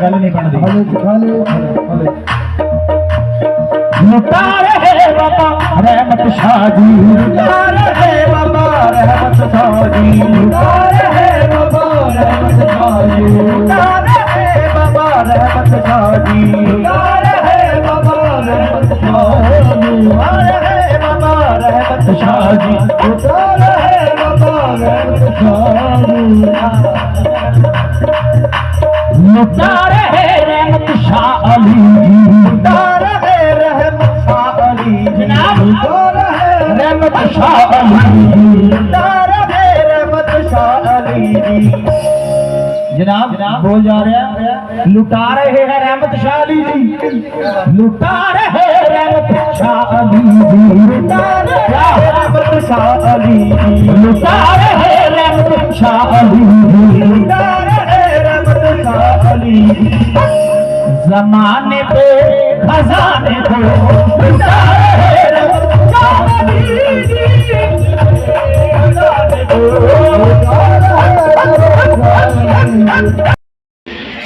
ਗੱਲ ਨਹੀਂ ਬਣਦੀ। ਲੁਟਾਰ ਹੈ ਬਾਬਾ ਰਹਿਮਤ ਸ਼ਾਹ ਜੀ। ਲੁਟਾਰ ਲੁਟਾਰ ਹੈ ਰਹਿਮਤ ਸ਼ਾਹ ਅਲੀ ਜੀ। ਲੁਟਾਰ ਹੈ ਰਹਿਮਤ ਸ਼ਾਹ ਅਲੀ ਜਨਾਬ ਲੁਟਾਰ ਹੈ ਰਹਿਮਤ ਸ਼ਾਹ ਅਲੀ ਜੀ। ਲੁਟਾਰ ਹੈ ਰਹਿਮਤ ਸ਼ਾਹ ਅਲੀ ਜੀ। ਜਨਾਬ ਬੋਲ ਜਾ ਰਿਹਾ। ਲੁਟਾ ਰਹੇ ਹੈ ਰਹਿਮਤ ਸ਼ਾਹ ਅਲੀ ਜੀ। ਲੁਟਾ ਰਹੇ ਰਹਿਮਤ ਸ਼ਾਹ ਅਲੀ ਜੀ। ਲੁਟਾ ਰਹੇ ਰਹਿਮਤ ਸ਼ਾਹ ਅਲੀ ਜੀ। ਲੁਟਾ ਰਹੇ ਰਹਿਮਤ ਸ਼ਾਹ ਅਲੀ ज़मान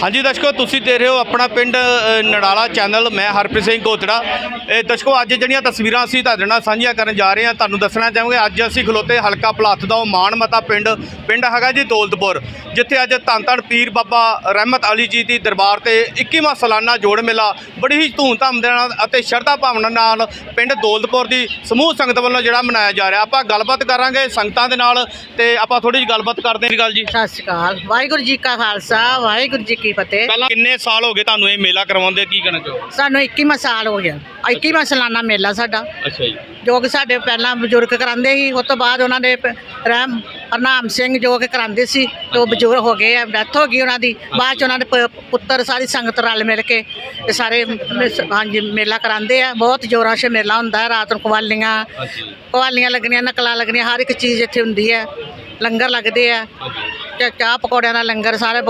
ਹਾਂਜੀ ਦਰਸ਼ਕੋ, ਤੁਸੀਂ ਦੇਖ ਰਹੇ ਹੋ ਆਪਣਾ ਪਿੰਡ ਨੜਾਲਾ ਚੈਨਲ, ਮੈਂ ਹਰਪ੍ਰੀਤ ਸਿੰਘ ਕੋਤੜਾ ਇਹ ਦਰਸ਼ਕੋ, ਅੱਜ ਜਿਹੜੀਆਂ ਤਸਵੀਰਾਂ ਅਸੀਂ ਤੁਹਾਡੇ ਨਾਲ ਸਾਂਝੀਆਂ ਕਰਨ ਜਾ ਰਹੇ ਹਾਂ, ਤੁਹਾਨੂੰ ਦੱਸਣਾ ਚਾਹਾਂਗੇ, ਅੱਜ ਅਸੀਂ ਖਲੋਤੇ ਹਲਕਾ ਪਲਾਥ ਦਾ ਉਹ ਮਾਣਮਤਾ ਪਿੰਡ ਪਿੰਡ ਹੈਗਾ ਜੀ ਦੌਲਤਪੁਰ, ਜਿੱਥੇ ਅੱਜ ਧੰਨ ਧੰਨ ਪੀਰ ਬਾਬਾ ਰਹਿਮਤ ਅਲੀ ਜੀ ਦੀ ਦਰਬਾਰ ਤੇ 21ਵਾਂ ਸਾਲਾਨਾ ਜੋੜ ਮੇਲਾ, ਬੜੀ ਹੀ ਧੂਮਧਾਮ ਦੇ ਨਾਲ ਅਤੇ ਸ਼ਰਧਾ ਭਾਵਨਾ ਨਾਲ ਪਿੰਡ ਦੌਲਤਪੁਰ ਦੀ ਸਮੂਹ ਸੰਗਤ ਵੱਲੋਂ ਜਿਹੜਾ ਮਨਾਇਆ ਜਾ ਰਿਹਾ। ਆਪਾਂ ਗੱਲਬਾਤ ਕਰਾਂਗੇ ਸੰਗਤਾਂ ਦੇ ਨਾਲ ਤੇ ਆਪਾਂ ਥੋੜੀ ਜਿਹੀ ਗੱਲਬਾਤ ਕਰਦੇ ਹਾਂ। ਗੱਲ ਜੀ ਸਤਿ ਸ਼੍ਰੀ ਅਕਾਲ। ਵਾਹਿਗੁਰੂ ਜੀ ਕਾ ਖਾਲਸਾ, ਵਾਹਿਗੁਰੂ ਜੀ ਕੀ ਫਤਿਹ ਪਹਿਲਾਂ ਕਿੰਨੇ ਸਾਲ ਹੋ ਗਏ ਤੁਹਾਨੂੰ ਇਹ ਮੇਲਾ ਕਰਵਾਉਂਦੇ ਕੀ ਕਹਿਣਾ ਚਾਹੋ ਸਾਨੂੰ 21ਵਾਂ ਸਾਲ ਹੋ ਗਿਆ। 21ਵਾਂ ਸਾਲਾਨਾ ਮੇਲਾ ਸਾਡਾ। ਅੱਛਾ ਜੀ। ਜੋ ਕਿ ਸਾਡੇ ਪਹਿਲਾਂ ਬਜ਼ੁਰਗ ਕਰਾਉਂਦੇ ਸੀ ਉਸ ਤੋਂ ਬਾਅਦ ਉਹਨਾਂ ਦੇ ਪ- ਰਹਿਮ ਹਰਨਾਮ ਸਿੰਘ ਜੋ ਕਿ ਕਰਾਉਂਦੇ ਸੀ ਤੇ ਉਹ ਬਜ਼ੁਰਗ ਹੋ ਗਏ ਆ ਡੈਥ ਹੋ ਗਈ ਉਹਨਾਂ ਦੀ। ਬਾਅਦ ਚ ਉਹਨਾਂ ਦੇ ਪ- ਪੁੱਤਰ ਸਾਰੀ ਸੰਗਤ ਰਲ ਮਿਲ ਕੇ ਤੇ ਸਾਰੇ ਮ- ਹਾਂਜੀ ਮੇਲਾ ਕਰਾਉਂਦੇ ਆ। ਬਹੁਤ ਜੋਰਾਂ ਸੇ ਮੇਲਾ ਹੁੰਦਾ ਹੈ ਰਾਤ ਨੂੰ ਕਵਾਲੀਆਂ ਕਵਾਲੀਆਂ ਲੱਗਣੀਆਂ ਨਕਲਾਂ ਲੱਗਣੀਆਂ ਹਰ ਇੱਕ ਚੀਜ਼ ਇੱਥੇ ਹੁੰਦੀ ਹੈ। ਲੰਗਰ ਲੱਗਦੇ ਆ। ਚਾਹ ਪਕੌੜਿਆਂ ਦਾ ਲੰਗਰ ਸਾਰੇ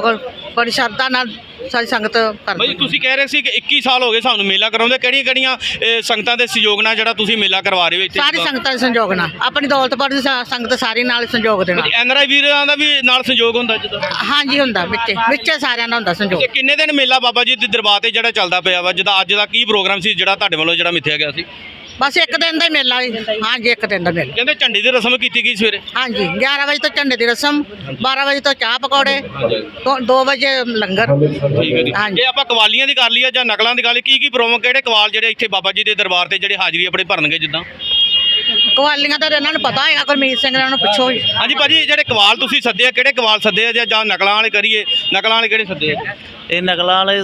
ਬੜੀ ਸ਼ਰਧਾ ਨਾਲ ਸਾਰੀ ਸੰਗਤ ਕਰਦੀ ਭਾਈ ਤੁਸੀਂ ਕਹਿ ਰਹੇ ਸੀ ਕਿ 21 ਸਾਲ ਹੋ ਗਏ ਸਾਨੂੰ ਮੇਲਾ ਕਰਾਉਂਦੇ ਕਿਹੜੀਆਂ ਕਿਹੜੀਆਂ ਇਹ, ਸੰਗਤਾਂ ਦੇ ਸਹਿਯੋਗ ਨਾਲ ਜਿਹੜਾ ਤੁਸੀਂ ਮੇਲਾ ਕਰਵਾ ਰਹੇ ਹੋ ਇੱਥੇ? ਸਾਰੀ ਸੰਗਤਾਂ ਦੇ ਸੰਯੋਗ ਨਾਲ। ਆਪਣੀ ਦੌਲਤਪੁਰ ਦੀ ਸ- ਸੰਗਤ ਸਾਰੀ ਨਾਲ ਸੰਯੋਗ ਦੇ ਨਾਲ ਐਨਆਰਆਈ ਵੀਰਾਂ ਦਾ ਵੀ ਨਾਲ ਸਹਿਯੋਗ ਹੁੰਦਾ ਜਦੋਂ? ਹਾਂਜੀ ਹੁੰਦਾ ਵਿੱਚੇ। ਵਿੱਚੇ ਸਾਰਿਆਂ ਦਾ ਹੁੰਦਾ ਸੰਯੋਗ ਕਿੰਨੇ ਦਿਨ ਮੇਲਾ ਬਾਬਾ ਜੀ ਦੇ ਦਰਬਾਰ ਤੇ ਜਿਹੜਾ ਚੱਲਦਾ ਪਿਆ ਵਾ? ਜਿਹਦਾ ਅੱਜ ਦਾ ਕੀ ਪ੍ਰੋਗਰਾਮ ਸੀ ਜਿਹੜਾ ਤੁਹਾਡੇ ਵੱਲੋਂ ਜਿਹੜਾ ਮਿੱਥਿਆ ਗਿਆ ਸੀ? ਬਸ ਇੱਕ ਦਿਨ ਦਾ ਹੀ ਮੇਲਾ ਜੀ। ਹਾਂਜੀ ਇੱਕ ਦਿਨ ਦਾ ਮੇਲਾ। ਕਹਿੰਦੇ ਝੰਡੇ ਦੀ ਰਸਮ ਕੀਤੀ ਗਈ ਸਵੇਰੇ? ਹਾਂਜੀ 11 ਵਜੇ ਤੋਂ ਝੰਡੇ ਦੀ ਰਸਮ 12 ਵਜੇ ਤੋਂ ਚਾਹ ਪਕੌੜੇ 2 ਵਜੇ ਲੰਗਰ। ਠੀਕ ਹੈ ਜੀ। ਹਾਂਜੀ। ਜੇ ਆਪਾਂ ਕਵਾਲੀਆਂ ਦੀ ਕਰ ਲਈਏ ਜਾਂ ਨਕਲਾਂ ਦੀ ਗੱਲ ਕੀ ਕੀ ਪ੍ਰੋਗਰਾਮ ਕਿਹੜੇ ਕਵਾਲ ਜਿਹੜੇ ਇੱਥੇ ਬਾਬਾ ਜੀ ਦੇ ਦਰਬਾਰ ਤੇ ਜਿਹੜੇ ਹਾਜ਼ਰੀ ਆਪਣੀ ਭਰਨਗੇ ਜਿੱਦਾਂ? ਕਵਾਲੀਆਂ ਦਾ ਤਾਂ ਇਹਨਾਂ ਨੂੰ ਪਤਾ ਹੈਗਾ ਗੁਰਮੀਤ ਸਿੰਘ ਇਹਨਾਂ ਨੂੰ ਪੁੱਛੋ ਜੀ। ਹਾਂਜੀ ਭਾਜੀ ਜਿਹੜੇ ਕਵਾਲ ਤੁਸੀਂ ਸੱਦੇ ਆ ਕਿਹੜੇ ਕਵਾਲ ਸੱਦੇ ਆ ਜਾਂ- ਜਾਂ ਨਕਲਾਂ ਵਾਲੇ ਕਰੀਏ? ਨਕਲਾਂ ਵਾਲੇ ਕਿਹੜੇ ਸੱਦੇ ਆ? ਇਹ ਨਕਲਾਂ ਵਾਲੇ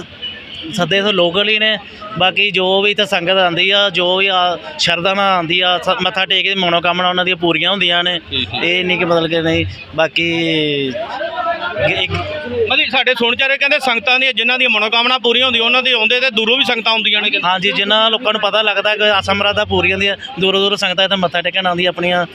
ਸੱਦੇ ਤੋਂ ਲੋਕਲ ਹੀ ਨੇ ਬਾਕੀ ਜੋ ਵੀ ਇੱਥੇ ਸੰਗਤ ਆਉਂਦੀ ਆ ਜੋ ਵੀ ਆ ਸ਼ਰਧਾ ਨਾਲ ਆਉਂਦੀ ਆ ਸ- ਮੱਥਾ ਟੇਕ ਕੇ ਮਨੋਕਾਮਨਾ ਉਹਨਾਂ ਦੀਆਂ ਪੂਰੀਆਂ ਹੁੰਦੀਆਂ ਨੇ ਇਹ ਨਹੀਂ ਕਿ ਮਤਲਬ ਕਿ ਨਹੀਂ ਬਾਕੀ ਇੱਕ ਮਤਲਬ ਸਾਡੇ ਸੁਣ ਚਾਰੇ ਕਹਿੰਦੇ ਸੰਗਤਾਂ ਦੀਆਂ ਜਿਨ੍ਹਾਂ ਦੀਆਂ ਮਨੋਕਾਮਨਾ ਪੂਰੀਆਂ ਹੁੰਦੀਆਂ ਉਹਨਾਂ ਦੇ ਆਉਂਦੇ ਤੇ ਦੂਰੋਂ ਵੀ ਸੰਗਤਾਂ ਆਉਂਦੀਆਂ ਨੇ ਕਹਿੰਦੇ। ਹਾਂਜੀ ਜਿਨ੍ਹਾਂ ਲੋਕਾਂ ਨੂੰ ਪਤਾ ਲੱਗਦਾ ਕਿ ਆਸਮਰਾ ਦਾ ਪੂਰੀਆਂ ਦੀਆਂ ਦੂਰੋਂ ਦੂਰੋਂ ਸੰਗਤਾਂ ਇੱਥੇ ਮੱਥਾ ਟੇਕਣ ਆਉਂਦੀਆਂ ਆਪਣੀਆਂ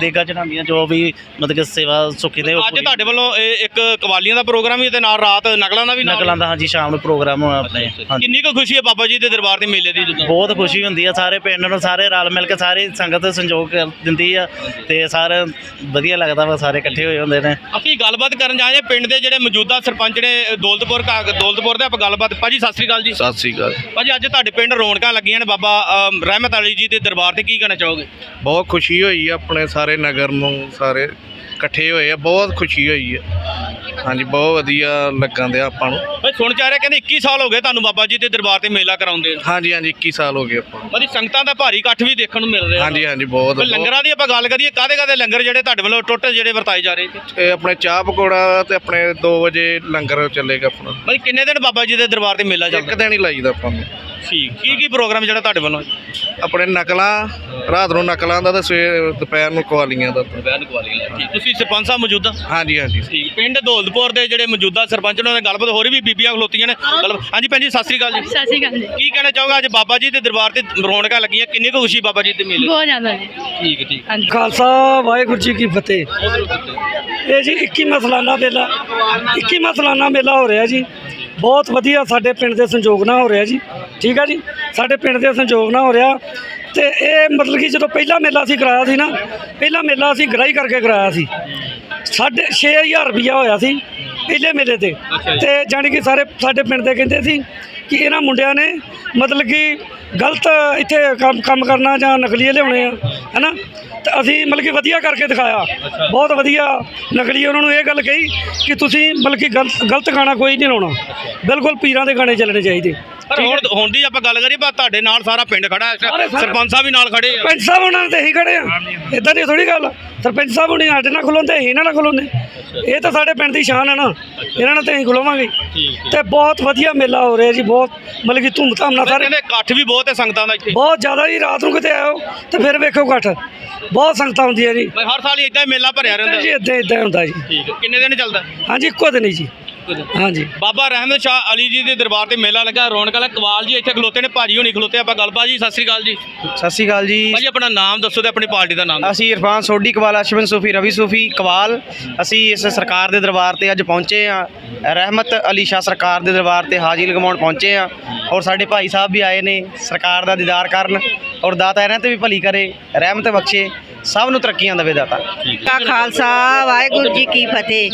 ਦੇਗਾ ਚੜਾਉਂਦੀਆਂ ਜੋ ਵੀ ਮਤਲਬ ਕਿ ਸੇਵਾ ਸੁੱਖੀ ਦੇ ਅੱਜ ਤੁਹਾਡੇ ਵੱਲੋਂ ਇਹ ਇੱਕ ਕਵਾਲੀਆਂ ਦਾ ਪ੍ਰੋਗਰਾਮ ਵੀ ਤੇ ਨਾਲ ਰਾਤ ਨਕਲਾਂ ਦਾ ਵੀ ਨਾਲ ਨਕਲਾਂ ਦਾ ਹਾਂਜੀ ਸ਼ਾਮ ਨੂੰ ਪ੍ਰੋਗਰਾਮ ਹੋਣਾ ਆਪਣੇ ਹਾਂਜੀ। ਕਿੰਨੀ ਕੁ ਖੁਸ਼ੀ ਹੈ ਬਾਬਾ ਜੀ ਦੇ ਦਰਬਾਰ ਦੇ ਮੇਲੇ ਦੀ ਜਦੋਂ? ਬਹੁਤ ਖੁਸ਼ੀ ਹੁੰਦੀ ਆ ਸਾਰੇ ਪਿੰਡ ਨੂੰ ਸਾਰੇ ਰਲ ਮਿਲ ਕੇ ਸਾਰੇ ਸੰਗਤ ਸੰਯੋਗ ਕਰ ਦਿੰਦੀ ਆ ਤੇ ਸਾਰੇ ਵਧੀਆ ਲੱਗਦਾ ਵਾ ਸਾਰੇ ਇਕੱਠੇ ਹੋਏ ਹੁੰਦੇ ਨੇ। ਅਸੀਂ ਗੱਲਬਾਤ ਕਰਨ ਜਾਏ ਪਿੰਡ ਦੇ ਜਿਹੜੇ ਮੌਜੂਦਾ ਸਰਪੰਚ ਨੇ ਦੌਲਤਪੁਰ ਕਾ ਦੌਲਤਪੁਰ ਦੇ ਆਪਾਂ ਗੱਲਬਾਤ ਭਾਜੀ ਸਤਿ ਸ੍ਰੀ ਅਕਾਲ ਜੀ। ਸਤਿ ਸ੍ਰੀ ਅਕਾਲ। ਭਾਜੀ ਅੱਜ ਤੁਹਾਡੇ ਪਿੰਡ ਰੌਣਕਾਂ ਲੱਗੀਆਂ ਨੇ ਬਾਬਾ ਅਮ, ਰਹਿਮਤ ਅਲੀ ਜੀ ਦੇ ਦਰਬਾਰ ਤੇ ਕੀ ਕਹਿਣਾ ਚਾਹੋਗੇ? ਬਹੁਤ ਖੁਸ਼ੀ ਹੋਈ ਹੈ ਆਪਣੇ ਸਾਰੇ ਨਗਰ ਨੂੰ ਸਾਰੇ ਇਕੱਠੇ ਹੋਏ ਆ ਬਹੁਤ ਖੁਸ਼ੀ ਹੋਈ ਹੈ ਹਾਂਜੀ ਬਹੁਤ ਵਧੀਆ ਲੱਗਣ ਦਿਆ ਆਪਾਂ ਨੂੰ। ਭਾਈ ਸੁਣ ਚਾ ਰਿਹਾ ਕਹਿੰਦੇ 21 ਸਾਲ ਹੋ ਗਏ ਤੁਹਾਨੂੰ ਬਾਬਾ ਜੀ ਦੇ ਦਰਬਾਰ ਤੇ ਮੇਲਾ ਕਰਾਉਂਦੇ ਹਾਂਜੀ ਹਾਂਜੀ 21 ਸਾਲ ਹੋ ਗਏ ਆਪਾਂ ਨੂੰ। ਭਾਜੀ ਸੰਗਤਾਂ ਦਾ ਭਾਰੀ ਇਕੱਠ ਵੀ ਦੇਖਣ ਨੂੰ ਮਿਲ ਰਿਹਾ। ਹਾਂਜੀ ਹਾਂਜੀ ਬਹੁਤ ਭਾਈ ਲੰਗਰਾਂ ਦੀ ਆਪਾਂ ਗੱਲ ਕਰੀਏ ਕਾਦੇ ਕਾਦੇ ਲੰਗਰ ਜਿਹੜੇ ਤੁਹਾਡੇ ਵੱਲੋਂ ਟੁੱਟ ਜਿਹੜੇ ਵਰਤਾਏ ਜਾ ਰਹੇ ਨੇ ਇਹ ਆਪਣੇ ਚਾਹ ਪਕੌੜਾ ਤੇ ਆਪਣੇ 2 ਵਜੇ ਲੰਗਰ ਚੱਲੇਗਾ ਆਪਣਾ। ਭਾਈ ਕਿੰਨੇ ਦਿਨ ਬਾਬਾ ਜੀ ਦੇ ਦਰਬਾਰ ਤੇ ਮੇਲਾ ਇੱਕ ਚੱਲਦਾ? ਦਿਨ ਹੀ ਲਾਈਦਾ ਆਪਾਂ ਨੂੰ। ਠੀਕ ਕੀ ਕੀ ਪ੍ਰੋਗਰਾਮ ਜਿਹੜਾ ਤੁਹਾਡੇ ਵੱਲੋਂ? ਆਪਣੇ ਨਕਲਾਂ ਰਾਤ ਨੂੰ ਨਕਲਾਂ ਦਾ ਤੇ ਸਵੇਰ ਦੁਪਹਿਰ ਨੂੰ ਕਵਾਲੀਆਂ ਦਾ। ਬੈਨ ਕਵਾਲੀਆਂ ਠੀਕ। ਤੁਸੀਂ ਸਰਪੰਚ ਸਾਹਿਬ ਮੌਜੂਦਾ ਹਾਂਜੀ ਹਾਂਜੀ। ਠੀਕ ਪਿੰਡ ਦੌਲਤਪੁਰ ਦੇ ਜਿਹੜੇ ਮੌਜੂਦਾ ਸਰਪੰਚ ਉਹਨਾਂ ਨਾਲ ਗੱਲਬਾਤ ਹੋਰ ਵੀ ਬੀਬੀਆਂ ਖਲੋਤੀਆਂ ਨੇ। ਗੱਲ ਹਾਂਜੀ ਭੈਣ ਜੀ ਸਤਿ ਸ੍ਰੀ ਅਕਾਲ ਜੀ। ਸਤਿ ਸ਼੍ਰੀ ਅਕਾਲ ਜੀ। ਕੀ ਕਹਿਣਾ ਚਾਹੋਗੇ? ਅੱਜ ਬਾਬਾ ਜੀ ਦੇ ਦਰਬਾਰ ਤੇ ਰੌਣਕਾਂ ਲੱਗੀਆਂ ਕਿੰਨੀ ਕੁ ਖੁਸ਼ੀ ਬਾਬਾ ਜੀ ਦੇ ਮੇਲੇ ਬਹੁਤ ਜ਼ਿਆਦਾ ਜੀ। ਠੀਕ ਠੀਕ। ਹਾਂਜੀ। ਖਾਲਸਾ ਵਾਹਿਗੁਰੂ ਜੀ ਕੀ ਫਤਿਹ। ਇਹ ਜੀ 21 ਮਸਲਾਨਾ ਮੇਲਾ 21 ਮਸਲਾਨਾ ਮੇਲਾ ਹੋ ਰਿਹਾ ਜੀ। ਬਹੁਤ ਵਧੀਆ ਸਾਡੇ ਪਿੰਡ ਦੇ ਸੰਯੋਗ ਨਾਲ ਹੋ ਰਿਹਾ ਜੀ। ਠੀਕ ਆ ਜੀ? ਸਾਡੇ ਪਿੰਡ ਦੇ ਸੰਯੋਗ ਨਾਲ ਹੋ ਰਿਹਾ। ਤੇ ਇਹ ਮਤਲਬ ਕਿ ਜਦੋਂ ਪਹਿਲਾ ਮੇਲਾ ਅਸੀਂ ਕਰਾਇਆ ਸੀ ਨਾ ਪਹਿਲਾ ਮੇਲਾ ਅਸੀਂ ਗ੍ਰਾਈ ਕਰਕੇ ਕਰਾਇਆ ਸੀ। ਸਾਢੇ 6000 ਰੁਪਇਆ ਹੋਇਆ ਸੀ ਪਹਿਲੇ ਮੇਲੇ ਤੇ। ਤੇ ਜਾਣੀ ਕਿ ਸਾਰੇ ਸਾਡੇ ਪਿੰਡ ਦੇ ਕਹਿੰਦੇ ਸੀ ਕਿ ਇਹਨਾਂ ਮੁੰਡਿਆਂ ਨੇ ਮਤਲਬ ਕਿ ਗਲਤ ਇੱਥੇ ਕੰਮ ਕੰਮ ਕਰਨਾ ਜਾਂ ਨਕਲੀਏ ਲਿਆਉਣੇ ਆ ਹੈਨਾ? ਤੇ ਅਸੀਂ ਮਤਲਬ ਕਿ ਵਧੀਆ ਕਰਕੇ ਦਿਖਾਇਆ। ਬਹੁਤ ਵਧੀਆ ਨਕਲੀ ਉਹਨਾਂ ਨੂੰ ਇਹ ਗੱਲ ਕਹੀ ਕਿ ਤੁਸੀਂ ਮਤਲਬ ਕਿ ਗਲਤ ਗਲਤ ਗਾਣਾ ਕੋਈ ਨਹੀਂ ਲਾਉਣਾ। ਬਿਲਕੁਲ ਪੀਰਾਂ ਦੇ ਗਾਣੇ ਚੱਲਣੇ ਚਾਹੀਦੇ। ਪਰ ਹੁਣ ਹੁਣ ਦੀ ਆਪਾਂ ਗੱਲ ਕਰੀਏ ਪਰ ਤੁਹਾਡੇ ਨਾਲ ਸਾਰਾ ਪਿੰਡ ਖੜਾ ਹੈ। ਸਰਪੰਚ ਸਾਹਿਬ ਵੀ ਨਾਲ ਖੜੇ ਆ। ਸਰਪੰਚ ਸਾਹਿਬ ਉਹਨਾਂ ਤੇ ਅਸੀਂ ਖੜੇ ਆ। ਇਦਾਂ ਦੀ ਥੋੜੀ ਗੱਲ। ਸਰਪੰਚ ਸਾਹਿਬ ਹੁਣੀ ਸਾਡੇ ਨਾਲ ਖਲੋਂਦੇ ਅਸੀਂ ਇਹਨਾਂ ਨਾਲ ਖਲੋਂਦੇ। ਇਹ ਤਾਂ ਸਾਡੇ ਪਿੰਡ ਦੀ ਸ਼ਾਨ ਹੈ ਨਾ। ਇਹਨਾਂ ਨਾਲ ਤੇ ਅਸੀਂ ਖਲੋਵਾਂਗੇ। ਤੇ ਬਹੁਤ ਵਧੀਆ ਮੇਲਾ ਹੋ ਰਿਹਾ ਜੀ ਬਹੁਤ ਮਤਲਬ ਕਿ ਧੂਮਧਾਮ ਨਾਲ ਸਾਰੇ ਕਹਿੰਦੇ ਇਕੱਠ ਵੀ ਬਹੁਤ ਹੈ ਸੰਗਤਾਂ ਦਾ ਇੱਥੇ। ਬਹੁਤ ਜ਼ਿਆਦਾ ਜੀ ਰਾਤ ਨੂੰ ਕਿਤੇ ਆਇਓ ਤੇ ਫਿਰ ਵੇਖੋ ਇਕੱਠ। ਬਹੁਤ ਸੰਗਤਾਂ ਹੁੰਦੀਆਂ ਜੀ। ਹਰ ਸਾਲ ਹੀ ਇਦਾਂ ਮੇਲਾ ਭਰਿਆ ਰਹਿੰਦਾ। ਜੀ ਇਦਾਂ ਇਦਾਂ ਹੁੰਦਾ ਜੀ। ਠੀਕ ਹੈ ਕਿੰਨੇ ਦਿਨ ਚੱਲਦਾ? ਹਾਂਜੀ ਇੱਕੋ ਦਿਨ ਹੀ ਜੀ। ਹਾਂਜੀ। ਬਾਬਾ ਰਹਿਮਤ ਸ਼ਾਹ ਅਲੀ ਜੀ ਦੇ ਦਰਬਾਰ ਤੇ ਮੇਲਾ ਲੱਗਾ ਰੌਣਕ ਵਾਲਾ ਕਵਾਲ ਜੀ ਇੱਥੇ ਖਲੋਤੇ ਨੇ ਭਾਜੀ ਹੋਣੀ ਖਲੋਤੇ ਆਪਾਂ ਗੱਲਬਾਤ ਜੀ ਸਤਿ ਸ੍ਰੀ ਅਕਾਲ ਜੀ। ਸਤਿ ਸ਼੍ਰੀ ਅਕਾਲ ਜੀ। ਭਾਜੀ ਆਪਣਾ ਨਾਮ ਦੱਸੋ ਤੇ ਆਪਣੀ ਪਾਰਟੀ ਦਾ ਨਾਮ। ਅਸੀਂ ਇਰਫਾਨ ਸੋਢੀ ਕਵਾਲ ਅਸ਼ਵਨ ਸੂਫੀ ਰਵੀ ਸੂਫੀ ਕਵਾਲ। ਅਸੀਂ ਇਸ ਸਰਕਾਰ ਦੇ ਦਰਬਾਰ ਤੇ ਅੱਜ ਪਹੁੰਚੇ ਆ ਰਹਿਮਤ ਅਲੀ ਸ਼ਾਹ ਸਰਕਾਰ ਦੇ ਦਰਬਾਰ ਤੇ ਹਾਜ਼ਰੀ ਲਗਵਾਉਣ ਪਹੁੰਚੇ ਆ ਔਰ ਸਾਡੇ ਭਾਈ ਸਾਹਿਬ ਵੀ ਆਏ ਨੇ ਸਰਕਾਰ ਦਾ ਦੀਦਾਰ ਕਰਨ। ਔਰ ਦਾਤਾ ਇਹਨਾਂ ਤੇ ਵੀ ਭਲੀ ਕਰੇ ਰਹਿਮਤ ਬਖਸ਼ੇ। ਸਭ ਨੂੰ ਤਰੱਕੀਆਂ ਦੇਵੇ ਦਾਤਾ। ਕਾ ਖਾਲਸਾ ਵਾਹਿਗੁਰੂ ਜੀ ਕੀ ਫਤਿਹ।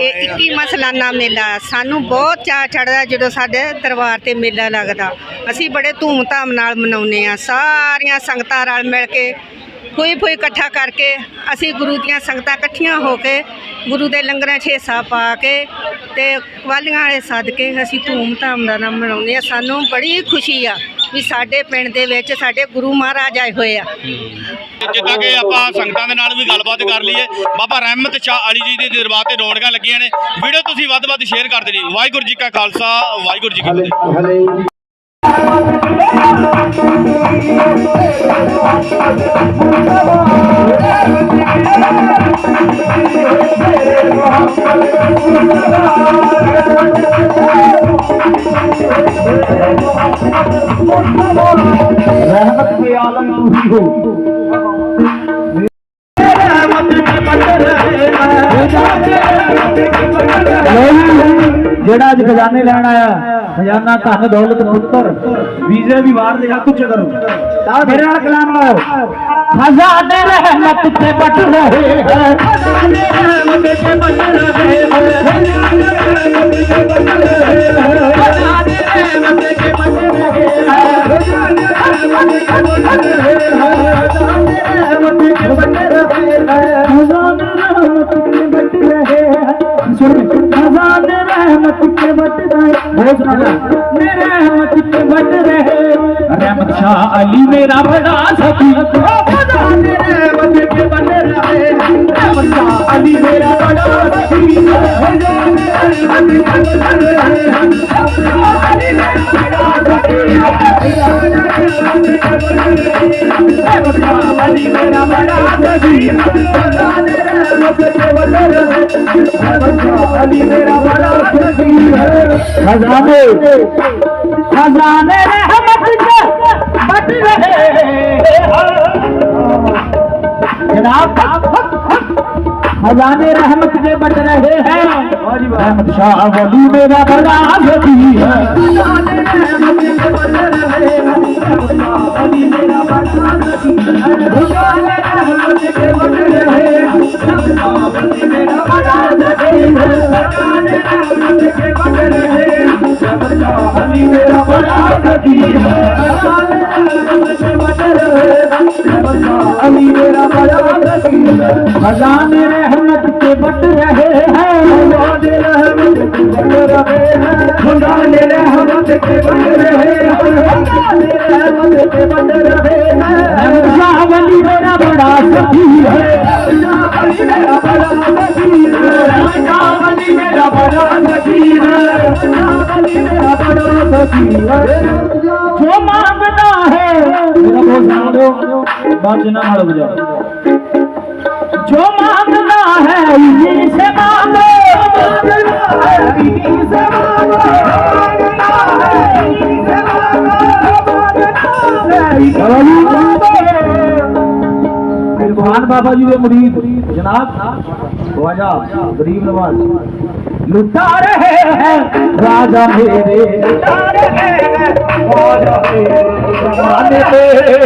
ਇਹ 21 ਸਾਲਾਨਾ ਮੇਲਾ ਸਾਨੂੰ ਬਹੁਤ ਚਾਅ ਚੜਦਾ ਜਦੋਂ ਸਾਡੇ ਦਰਬਾਰ ਤੇ ਮੇਲਾ ਲੱਗਦਾ। ਅਸੀਂ ਬੜੇ ਧੂਮ-ਧਾਮ ਨਾਲ ਮਨਾਉਂਦੇ ਆ ਸਾਰੀਆਂ ਸੰਗਤਾਂ ਰਲ ਮਿਲ ਕੇ ਕੋਈ ਕੋਈ ਇਕੱਠਾ ਕਰਕੇ ਅਸੀਂ ਗੁਰੂ ਦੀਆਂ ਸੰਗਤਾਂ ਇਕੱਠੀਆਂ ਹੋ ਕੇ ਗੁਰੂ ਦੇ ਲੰਗਰਾਂ 'ਚ ਹਿੱਸਾ ਪਾ ਕੇ ਤੇ ਕਵਾਲੀਆਂ ਵਾਲੇ ਸਦਕੇ ਅਸੀਂ ਧੂਮ-ਧਾਮ ਦਾ ਨਾਲ ਮਨਾਉਂਦੇ ਆ ਸਾਨੂੰ ਬੜੀ ਖੁਸ਼ੀ ਆ। ਵੀ ਸਾਡੇ ਪਿੰਡ ਦੇ ਵਿੱਚ ਸਾਡੇ ਗੁਰੂ ਮਹਾਰਾਜ ਆਏ ਹੋਏ ਆ। ਜਿੱਦਾਂ ਕਿ ਆਪਾਂ ਸੰਗਤਾਂ ਦੇ ਨਾਲ ਵੀ ਗੱਲਬਾਤ ਕਰ ਲਈਏ ਬਾਬਾ ਰਹਿਮਤ ਸ਼ਾਹ ਅਲੀ ਜੀ ਦੇ ਦਰਬਾਰ ਤੇ ਰੌਣਕਾਂ ਲੱਗੀਆਂ ਨੇ। ਵੀਡੀਓ ਤੁਸੀਂ ਵੱਧ ਵੱਧ ਸ਼ੇਅਰ ਕਰਦੇ ਜੀ ਵਾਹਿਗੁਰੂ ਜੀ ਕਾ ਖਾਲਸਾ ਵਾਹਿਗੁਰੂ ਜੀ ਕੀ ਫਤਿਹ। रहमत के आलम तू ही हो ਜਿਹੜਾ ਅੱਜ ਖਜ਼ਾਨੇ ਲੈਣ ਆਇਆ ਖਜ਼ਾਨਾ ਧਨ ਦੌਲਤ ਪੁੱਤਰ। ਵੀਜ਼ੇ ਵੀ ਬਾਹਰ ਦੇ ਹੱਥ ਉੱਚੇ ਕਰੋ। ਮੇਰੇ ਨਾਲ ਕਲਾਮ ਲਾਓ। ਖਜ਼ਾਨੇ ਰਹਿਮਤ ਤੇ ਬਟ ਰਹੇ ਹੈ ਖਜ਼ਾਨੇ ਰਹਿਮਤ ਤੇ ਬਟ ਰਹੇ ਹੈ ਖਜ਼ਾਨੇ ਰਹਿਮਤ ਤੇ ਬਟ ਰਹੇ ਹੈ ਖਜ਼ਾਨੇ ਰਹਿਮਤ ਤੇ ਬਟ ਰਹੇ ਹੈ ਖਜ਼ਾਨੇ ਰਹਿਮਤ ਤੇ ਬਟ ਰਹੇ ਹੈ मेरे रहमत के बट रहे रहमत शाह अली मेरा बड़ा सखी खजान रहमत के बट रहे रहमत शाह अली मेरा बड़ा सखी खजान रहमत के बट रहे रहमत शाह अली मेरा बड़ा सखी خزانے خزانے رحمت خزانے رحمت کے بٹ رہے ہیں۔ احمد شاہ ولی میرا بڑا بھی ہے۔ रहमत के बट रहे हैं रहमत शाह वली मेरा बड़ा सखी है खजाने रहमत के बट रहे हैं रहमत शाह वली मेरा बड़ा सखी है खजाने रहमत के बट रहे हैं खजाने रहमत جو مانگتا ہے جو مانگتا ہے بابا جی کے جی مرید جناب خواجہ غریب نواز۔ है इन्हीं से मांगो मांगना है इन्हीं से मांगो मांगना है इन्हीं से मांगो इरफान बाबा जी के मुरीद जनाब ख्वाजा गरीब नवाज लुटा रहे हैं राजा मेरे लुटा रहे हैं राजा मेरे जमाने में